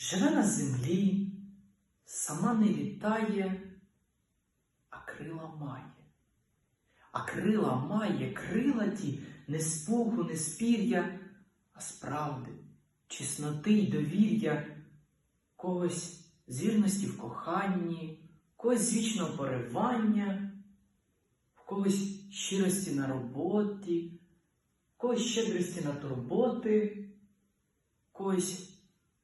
Живе на землі, сама не літає, а крила має. А крила має, крила ті не з пуху, не з пір'я, а з правди, чесноти й довір'я, когось з вірності в коханні, когось з вічного поривання, в когось щирості на роботі, когось щедрості на турботи, когось